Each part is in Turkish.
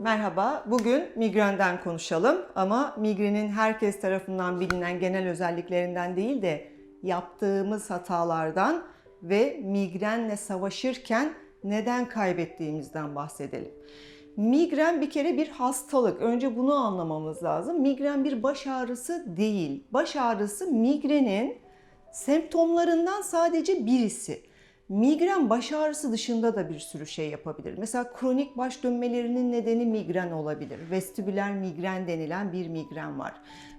Merhaba, bugün migrenden konuşalım ama migrenin herkes tarafından bilinen genel özelliklerinden değil de yaptığımız hatalardan ve migrenle savaşırken neden kaybettiğimizden bahsedelim. Migren bir kere bir hastalık. Önce bunu anlamamız lazım. Migren bir baş ağrısı değil. Baş ağrısı migrenin semptomlarından sadece birisi. Migren baş ağrısı dışında da bir sürü şey yapabilir. Mesela kronik baş dönmelerinin nedeni migren olabilir. Vestibüler migren denilen bir migren var.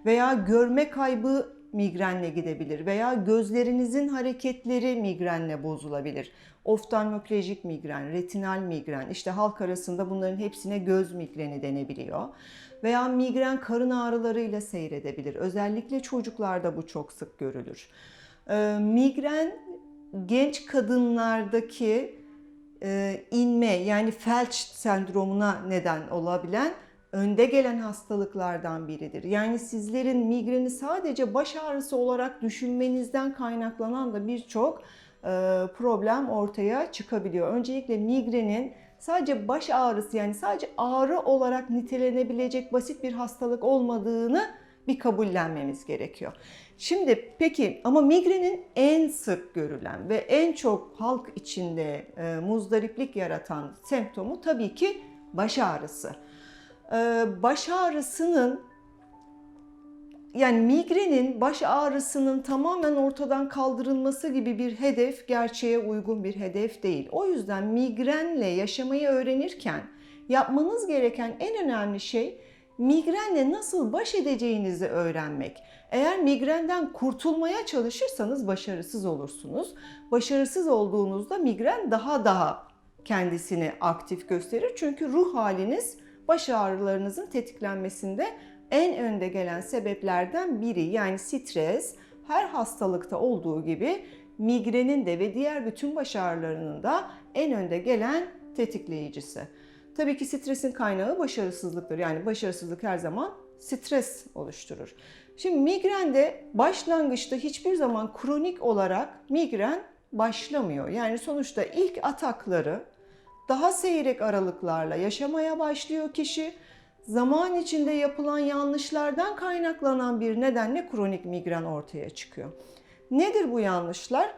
Veya görme kaybı migrenle gidebilir veya gözlerinizin hareketleri migrenle bozulabilir. Oftalmoplejik migren, retinal migren, işte halk arasında bunların hepsine göz migreni denebiliyor. Veya migren karın ağrılarıyla seyredebilir. Özellikle çocuklarda bu çok sık görülür. Ee, migren genç kadınlardaki e, inme yani felç sendromuna neden olabilen önde gelen hastalıklardan biridir. Yani sizlerin migreni sadece baş ağrısı olarak düşünmenizden kaynaklanan da birçok e, problem ortaya çıkabiliyor. Öncelikle migrenin sadece baş ağrısı yani sadece ağrı olarak nitelenebilecek basit bir hastalık olmadığını bir kabullenmemiz gerekiyor. Şimdi peki ama migrenin en sık görülen ve en çok halk içinde e, muzdariplik yaratan semptomu tabii ki baş ağrısı. E, baş ağrısının yani migrenin baş ağrısının tamamen ortadan kaldırılması gibi bir hedef gerçeğe uygun bir hedef değil. O yüzden migrenle yaşamayı öğrenirken yapmanız gereken en önemli şey migrenle nasıl baş edeceğinizi öğrenmek. Eğer migrenden kurtulmaya çalışırsanız başarısız olursunuz. Başarısız olduğunuzda migren daha daha kendisini aktif gösterir. Çünkü ruh haliniz baş ağrılarınızın tetiklenmesinde en önde gelen sebeplerden biri. Yani stres her hastalıkta olduğu gibi migrenin de ve diğer bütün baş ağrılarının da en önde gelen tetikleyicisi. Tabii ki stresin kaynağı başarısızlıktır. Yani başarısızlık her zaman stres oluşturur. Şimdi migrende başlangıçta hiçbir zaman kronik olarak migren başlamıyor. Yani sonuçta ilk atakları daha seyrek aralıklarla yaşamaya başlıyor kişi. Zaman içinde yapılan yanlışlardan kaynaklanan bir nedenle kronik migren ortaya çıkıyor. Nedir bu yanlışlar?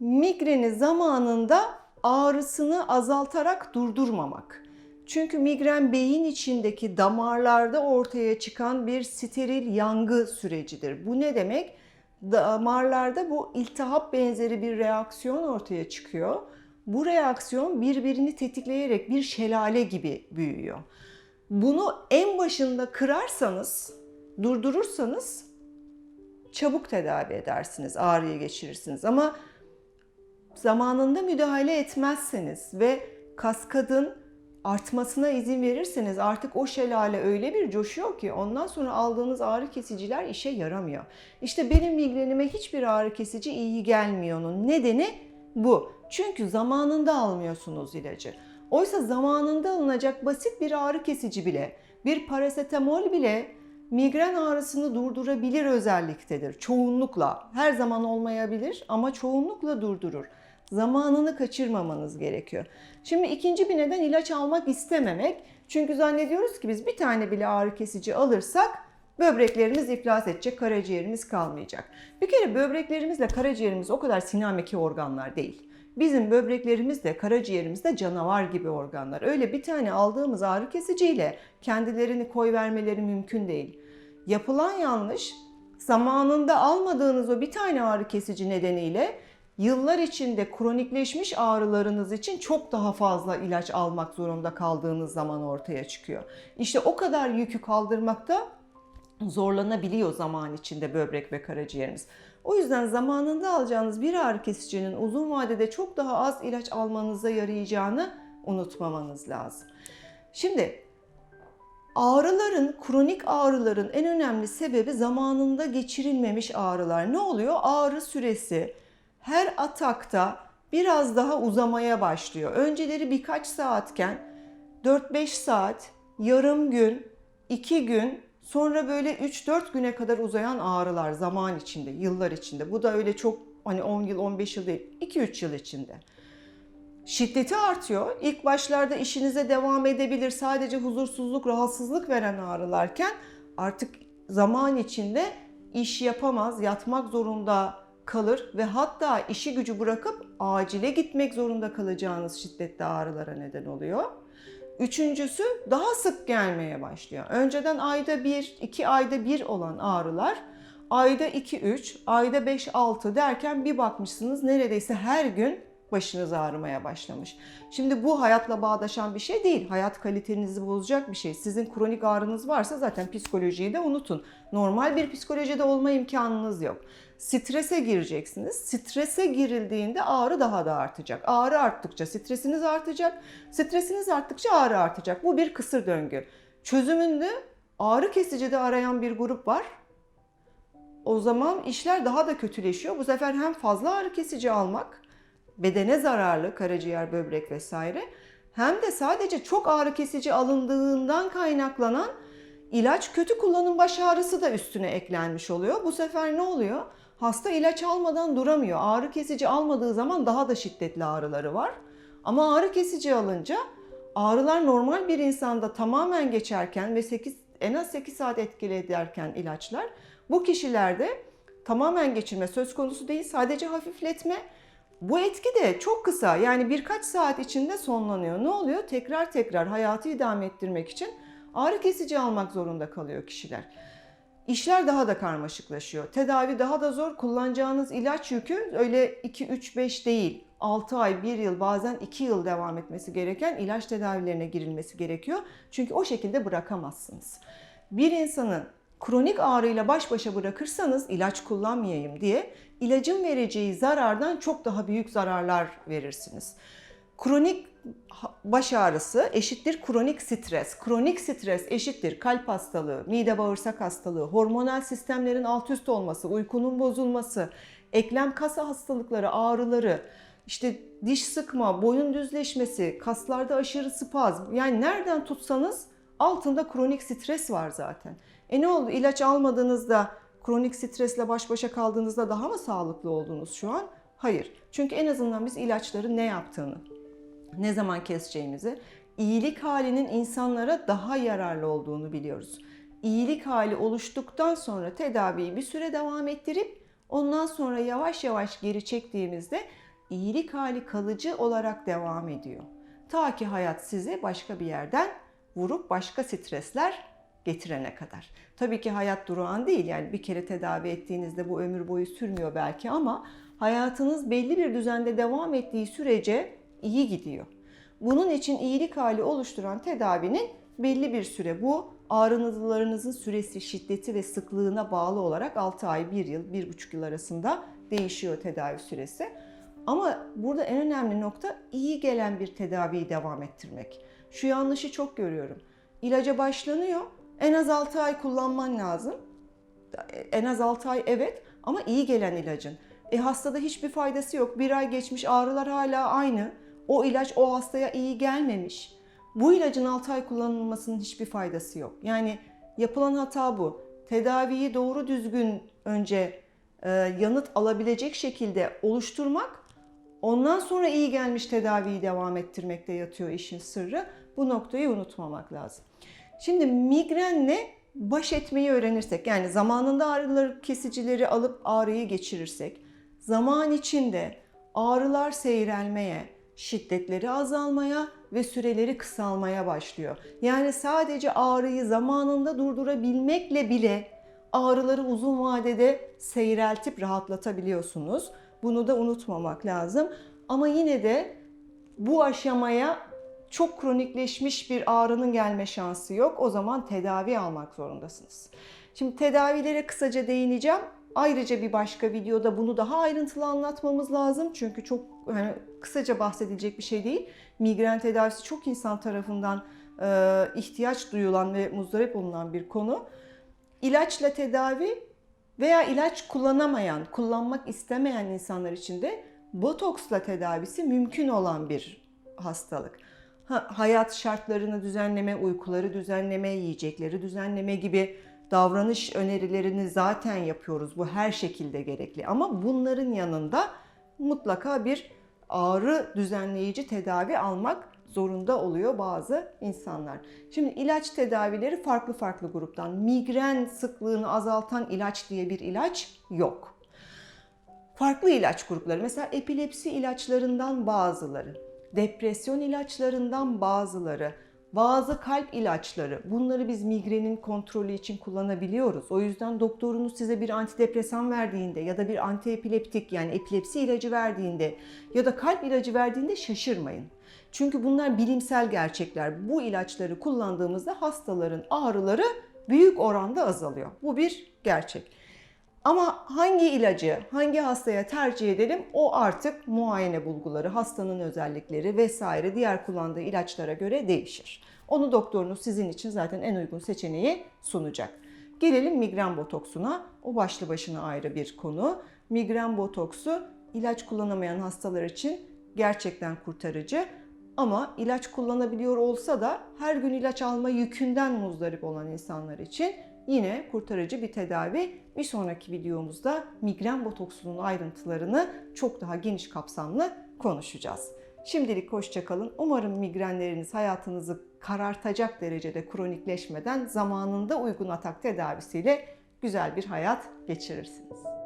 Migreni zamanında ağrısını azaltarak durdurmamak. Çünkü migren beyin içindeki damarlarda ortaya çıkan bir steril yangı sürecidir. Bu ne demek? Damarlarda bu iltihap benzeri bir reaksiyon ortaya çıkıyor. Bu reaksiyon birbirini tetikleyerek bir şelale gibi büyüyor. Bunu en başında kırarsanız, durdurursanız çabuk tedavi edersiniz, ağrıyı geçirirsiniz. Ama zamanında müdahale etmezseniz ve kaskadın artmasına izin verirseniz artık o şelale öyle bir coşuyor ki ondan sonra aldığınız ağrı kesiciler işe yaramıyor. İşte benim migrenime hiçbir ağrı kesici iyi gelmiyor. Onun nedeni bu. Çünkü zamanında almıyorsunuz ilacı. Oysa zamanında alınacak basit bir ağrı kesici bile, bir parasetamol bile migren ağrısını durdurabilir özelliktedir. Çoğunlukla, her zaman olmayabilir ama çoğunlukla durdurur zamanını kaçırmamanız gerekiyor. Şimdi ikinci bir neden ilaç almak istememek. Çünkü zannediyoruz ki biz bir tane bile ağrı kesici alırsak böbreklerimiz iflas edecek, karaciğerimiz kalmayacak. Bir kere böbreklerimizle karaciğerimiz o kadar sinameki organlar değil. Bizim böbreklerimiz de karaciğerimiz de canavar gibi organlar. Öyle bir tane aldığımız ağrı kesiciyle kendilerini koy vermeleri mümkün değil. Yapılan yanlış zamanında almadığınız o bir tane ağrı kesici nedeniyle yıllar içinde kronikleşmiş ağrılarınız için çok daha fazla ilaç almak zorunda kaldığınız zaman ortaya çıkıyor. İşte o kadar yükü kaldırmakta zorlanabiliyor zaman içinde böbrek ve karaciğeriniz. O yüzden zamanında alacağınız bir ağrı kesicinin uzun vadede çok daha az ilaç almanıza yarayacağını unutmamanız lazım. Şimdi ağrıların, kronik ağrıların en önemli sebebi zamanında geçirilmemiş ağrılar. Ne oluyor? Ağrı süresi, her atakta biraz daha uzamaya başlıyor. Önceleri birkaç saatken 4-5 saat, yarım gün, 2 gün, sonra böyle 3-4 güne kadar uzayan ağrılar zaman içinde, yıllar içinde. Bu da öyle çok hani 10 yıl, 15 yıl değil, 2-3 yıl içinde. Şiddeti artıyor. İlk başlarda işinize devam edebilir. Sadece huzursuzluk, rahatsızlık veren ağrılarken artık zaman içinde iş yapamaz, yatmak zorunda kalır ve hatta işi gücü bırakıp acile gitmek zorunda kalacağınız şiddetli ağrılara neden oluyor. Üçüncüsü daha sık gelmeye başlıyor. Önceden ayda bir, iki ayda bir olan ağrılar ayda 2-3, ayda 5-6 derken bir bakmışsınız neredeyse her gün başınız ağrımaya başlamış. Şimdi bu hayatla bağdaşan bir şey değil. Hayat kalitenizi bozacak bir şey. Sizin kronik ağrınız varsa zaten psikolojiyi de unutun. Normal bir psikolojide olma imkanınız yok. Strese gireceksiniz. Strese girildiğinde ağrı daha da artacak. Ağrı arttıkça stresiniz artacak. Stresiniz arttıkça ağrı artacak. Bu bir kısır döngü. Çözümünde ağrı kesicide arayan bir grup var o zaman işler daha da kötüleşiyor. Bu sefer hem fazla ağrı kesici almak, bedene zararlı, karaciğer, böbrek vesaire, hem de sadece çok ağrı kesici alındığından kaynaklanan ilaç kötü kullanım baş ağrısı da üstüne eklenmiş oluyor. Bu sefer ne oluyor? Hasta ilaç almadan duramıyor. Ağrı kesici almadığı zaman daha da şiddetli ağrıları var. Ama ağrı kesici alınca ağrılar normal bir insanda tamamen geçerken ve 8 en az 8 saat etkili ederken ilaçlar bu kişilerde tamamen geçirme söz konusu değil, sadece hafifletme. Bu etki de çok kısa yani birkaç saat içinde sonlanıyor. Ne oluyor? Tekrar tekrar hayatı idame ettirmek için ağrı kesici almak zorunda kalıyor kişiler. İşler daha da karmaşıklaşıyor. Tedavi daha da zor. Kullanacağınız ilaç yükü öyle 2 3 5 değil. 6 ay, 1 yıl, bazen 2 yıl devam etmesi gereken ilaç tedavilerine girilmesi gerekiyor. Çünkü o şekilde bırakamazsınız. Bir insanın kronik ağrıyla baş başa bırakırsanız ilaç kullanmayayım diye ilacın vereceği zarardan çok daha büyük zararlar verirsiniz. Kronik baş ağrısı eşittir kronik stres. Kronik stres eşittir kalp hastalığı, mide bağırsak hastalığı, hormonal sistemlerin alt üst olması, uykunun bozulması, eklem kas hastalıkları, ağrıları, işte diş sıkma, boyun düzleşmesi, kaslarda aşırı spazm. Yani nereden tutsanız altında kronik stres var zaten. E ne oldu? İlaç almadığınızda, kronik stresle baş başa kaldığınızda daha mı sağlıklı oldunuz şu an? Hayır. Çünkü en azından biz ilaçların ne yaptığını, ne zaman keseceğimizi, iyilik halinin insanlara daha yararlı olduğunu biliyoruz. İyilik hali oluştuktan sonra tedaviyi bir süre devam ettirip ondan sonra yavaş yavaş geri çektiğimizde iyilik hali kalıcı olarak devam ediyor. Ta ki hayat sizi başka bir yerden vurup başka stresler getirene kadar. Tabii ki hayat durağan değil yani bir kere tedavi ettiğinizde bu ömür boyu sürmüyor belki ama hayatınız belli bir düzende devam ettiği sürece iyi gidiyor. Bunun için iyilik hali oluşturan tedavinin belli bir süre bu ağrınızlarınızın süresi, şiddeti ve sıklığına bağlı olarak 6 ay, 1 yıl, 1,5 yıl arasında değişiyor tedavi süresi. Ama burada en önemli nokta iyi gelen bir tedaviyi devam ettirmek. Şu yanlışı çok görüyorum. İlaca başlanıyor. En az 6 ay kullanman lazım. En az 6 ay evet ama iyi gelen ilacın. E hastada hiçbir faydası yok. Bir ay geçmiş ağrılar hala aynı. O ilaç o hastaya iyi gelmemiş. Bu ilacın 6 ay kullanılmasının hiçbir faydası yok. Yani yapılan hata bu. Tedaviyi doğru düzgün önce e, yanıt alabilecek şekilde oluşturmak Ondan sonra iyi gelmiş tedaviyi devam ettirmekte yatıyor işin sırrı. Bu noktayı unutmamak lazım. Şimdi migrenle baş etmeyi öğrenirsek yani zamanında ağrıları kesicileri alıp ağrıyı geçirirsek zaman içinde ağrılar seyrelmeye, şiddetleri azalmaya ve süreleri kısalmaya başlıyor. Yani sadece ağrıyı zamanında durdurabilmekle bile ağrıları uzun vadede seyreltip rahatlatabiliyorsunuz. Bunu da unutmamak lazım. Ama yine de bu aşamaya çok kronikleşmiş bir ağrının gelme şansı yok. O zaman tedavi almak zorundasınız. Şimdi tedavilere kısaca değineceğim. Ayrıca bir başka videoda bunu daha ayrıntılı anlatmamız lazım. Çünkü çok yani kısaca bahsedilecek bir şey değil. Migren tedavisi çok insan tarafından e, ihtiyaç duyulan ve muzdarip olunan bir konu. İlaçla tedavi veya ilaç kullanamayan, kullanmak istemeyen insanlar için de botoksla tedavisi mümkün olan bir hastalık. Ha, hayat şartlarını düzenleme, uykuları düzenleme, yiyecekleri düzenleme gibi davranış önerilerini zaten yapıyoruz. Bu her şekilde gerekli. Ama bunların yanında mutlaka bir ağrı düzenleyici tedavi almak zorunda oluyor bazı insanlar. Şimdi ilaç tedavileri farklı farklı gruptan. Migren sıklığını azaltan ilaç diye bir ilaç yok. Farklı ilaç grupları mesela epilepsi ilaçlarından bazıları, depresyon ilaçlarından bazıları, bazı kalp ilaçları bunları biz migrenin kontrolü için kullanabiliyoruz. O yüzden doktorunuz size bir antidepresan verdiğinde ya da bir antiepileptik yani epilepsi ilacı verdiğinde ya da kalp ilacı verdiğinde şaşırmayın. Çünkü bunlar bilimsel gerçekler. Bu ilaçları kullandığımızda hastaların ağrıları büyük oranda azalıyor. Bu bir gerçek. Ama hangi ilacı hangi hastaya tercih edelim o artık muayene bulguları, hastanın özellikleri vesaire diğer kullandığı ilaçlara göre değişir. Onu doktorunuz sizin için zaten en uygun seçeneği sunacak. Gelelim migren botoksuna. O başlı başına ayrı bir konu. Migren botoksu ilaç kullanamayan hastalar için gerçekten kurtarıcı. Ama ilaç kullanabiliyor olsa da her gün ilaç alma yükünden muzdarip olan insanlar için yine kurtarıcı bir tedavi. Bir sonraki videomuzda migren botoksunun ayrıntılarını çok daha geniş kapsamlı konuşacağız. Şimdilik hoşçakalın. Umarım migrenleriniz hayatınızı karartacak derecede kronikleşmeden zamanında uygun atak tedavisiyle güzel bir hayat geçirirsiniz.